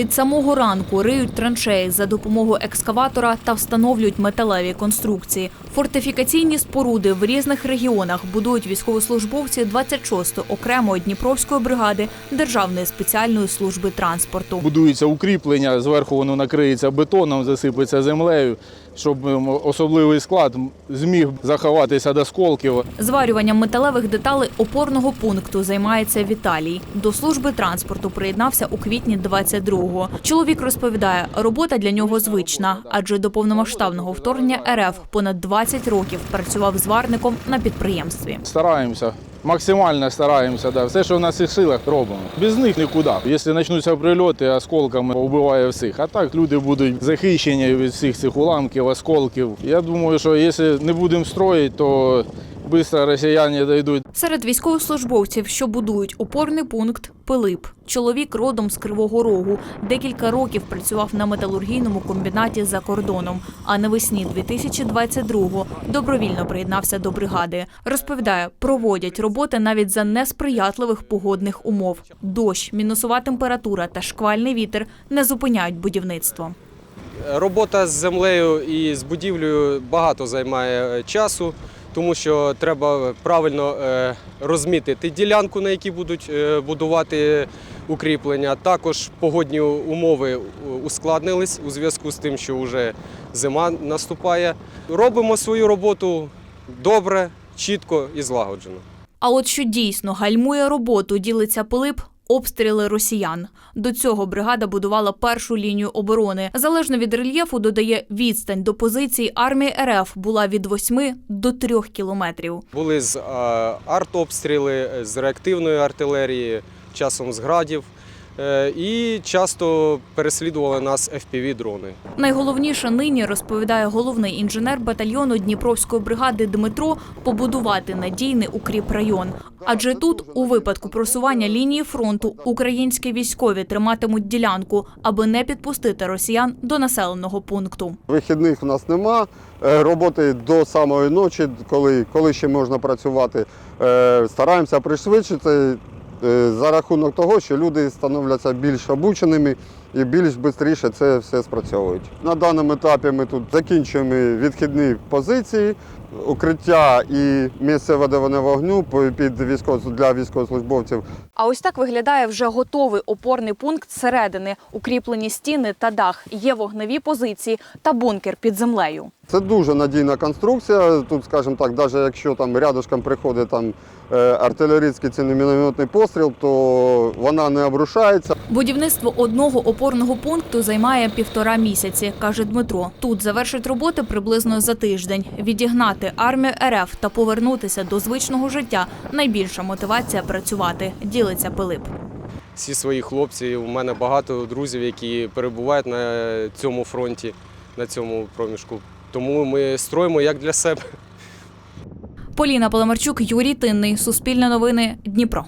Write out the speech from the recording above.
від самого ранку риють траншеї за допомогою екскаватора та встановлюють металеві конструкції. Фортифікаційні споруди в різних регіонах будують військовослужбовці 26-ї окремої Дніпровської бригади Державної спеціальної служби транспорту. Будується укріплення, зверху воно накриється бетоном, засипеться землею, щоб ем, особливий склад зміг заховатися до сколків. Зварюванням металевих деталей опорного пункту займається Віталій. До служби транспорту приєднався у квітні 22-го. Чоловік розповідає, робота для нього звична, адже до повномасштабного вторгнення РФ понад 20 років працював зварником на підприємстві. Стараємося, максимально стараємося. Да. Все, що в нас і силах, робимо. Без них нікуди. Якщо почнуться прильоти, осколками вбиває всіх. А так люди будуть захищені від всіх цих уламків, осколків. Я думаю, що якщо не будемо строїти, то швидко росіяни дійдуть Серед військовослужбовців, що будують опорний пункт Пилип. Чоловік родом з Кривого Рогу. Декілька років працював на металургійному комбінаті за кордоном. А навесні 2022-го добровільно приєднався до бригади. Розповідає, проводять роботи навіть за несприятливих погодних умов. Дощ, мінусова температура та шквальний вітер не зупиняють будівництво. Робота з землею і з будівлею багато займає е, часу, тому що треба правильно е, розмітити ділянку, на якій будуть е, будувати укріплення. Також погодні умови ускладнились у зв'язку з тим, що вже зима наступає. Робимо свою роботу добре, чітко і злагоджено. А от що дійсно гальмує роботу, ділиться Пилип. Обстріли росіян. До цього бригада будувала першу лінію оборони. Залежно від рельєфу, додає відстань до позицій армії РФ була від 8 до 3 кілометрів. Були з е, артобстріли, з реактивної артилерії, часом з градів. Е, І часто переслідували нас FPV-дрони. Найголовніше нині розповідає головний інженер батальйону Дніпровської бригади Дмитро побудувати надійний укріпрайон. Адже тут, у випадку просування лінії фронту, українські військові триматимуть ділянку, аби не підпустити росіян до населеного пункту. Вихідних у нас нема. Е, Роботи до самої ночі, коли, коли ще можна працювати. Е, Стараємося пришвидшити за рахунок того, що люди становляться більш обученими і більш швидше це все спрацьовують. На даному етапі ми тут закінчуємо відхідні позиції, укриття і місце ведення вогню під військово для військовослужбовців А ось так виглядає вже готовий опорний пункт зсередини. Укріплені стіни та дах, є вогневі позиції та бункер під землею. Це дуже надійна конструкція. Тут, скажімо так, навіть якщо там рядышком приходить там е, артилерійський чи мінометний постріл, то вона не обрушається. Будівництво одного опорного пункту займає півтора місяці, каже Дмитро. Тут завершить роботи приблизно за тиждень. Відігнати армію РФ та повернутися до звичного життя найбільша мотивація працювати. Ділиться Пилип. Всі свої хлопці. У мене багато друзів, які перебувають на цьому фронті, на цьому проміжку. Тому ми строїмо як для себе. Поліна Паламарчук, Юрій Тинний, Суспільне новини, Дніпро.